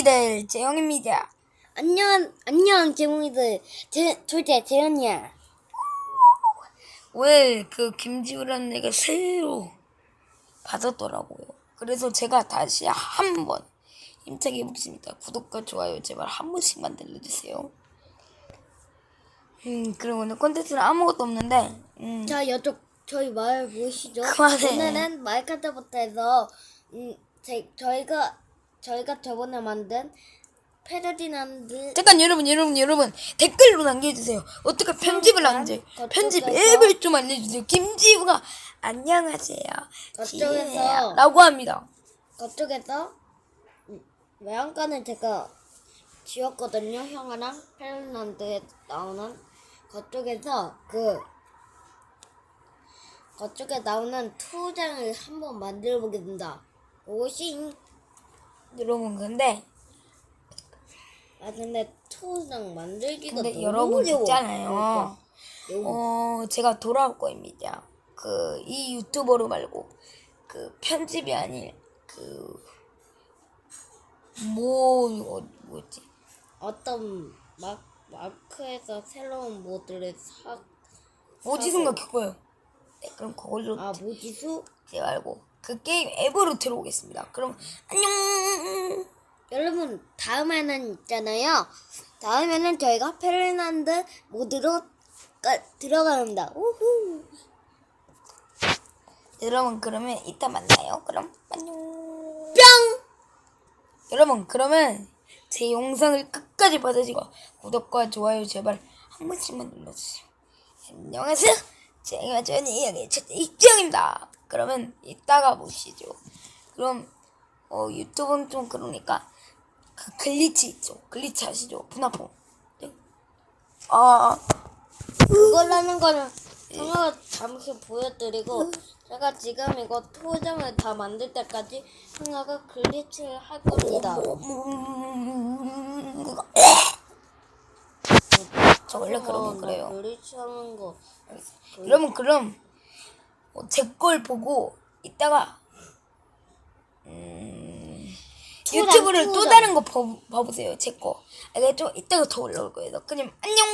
재웅이들 재영입니다. 안녕, 안녕, 재몽이들. 제, 둘째, 재현이야. 왜 그 김지우라는 애가 새로 받았더라고요. 그래서 제가 다시 한 번 힘차게 해보겠습니다. 구독과 좋아요 제발 한 번씩만 눌러주세요. 음 그리고 오늘 콘텐츠는 아무것도 없는데 음 자, 이쪽, 저희 마을 보이시죠? 그만해. 오늘은 마이카타부터해서, 음, 제, 저희가, 저희가 저번에 만든 페르디난드. 잠깐 여러분 여러분 여러분 댓글로 남겨주세요. 어떻게 편집을 하는지 편집 앱을 좀 알려주세요. 김지우가 안녕하세요. 그쪽에서. 라고 합니다. 그쪽에서, 음, 외양간을 제가 지웠거든요. 형아랑 페르디난드에 나오는. 그쪽에서, 그, 그쪽에 나오는 투장을 한번 만들어 보겠습니다. 오싱. 여러분 근데 아 근데 투장 만들기가 근데 너무 여러분 어려워. 있잖아요. 너무 어 제가 돌아올 거입니다. 그 이 유튜버로 말고 그 편집이 아닌 그뭐 뭐였지? 어떤 마, 마크에서 새로운 모드를 사. 뭐지 사고. 생각했고요. 네, 그럼 그걸로 아 모지수? 제가 알고 그 게임 앱으로 들어오겠습니다. 그럼 안녕. 다음에는 있잖아요. 다음에는 저희가 페르난드 모드로 가, 들어갑니다. 우후. 여러분 그러면 이따 만나요. 그럼 안녕. 뿅. 여러분 그러면 제 영상을 끝까지 봐주시고 구독과 좋아요 제발 한 번씩만 눌러주세요. 안녕하세요. 제가 이야기 첫째 입장입니다. 그러면 이따가 보시죠. 그럼 어, 유튜브는 좀 그러니까 그 글리치 있죠. 글리치 아시죠? 분화풍. 네? 아 그걸 하는 거는 형아가 잠시 보여드리고 제가 지금 이거 토장을 다 만들 때까지 형아가 글리치를 할 겁니다. 음. 저 원래 어, 그러면 나 그래요. 글리치 하는 거. 여러분 그럼 어, 제걸 보고 이따가 음, 유튜브를 또. 다른 거 봐, 봐보세요 제 거. 알겠죠? 이따가 더 올라올 거예요. 그럼 안녕.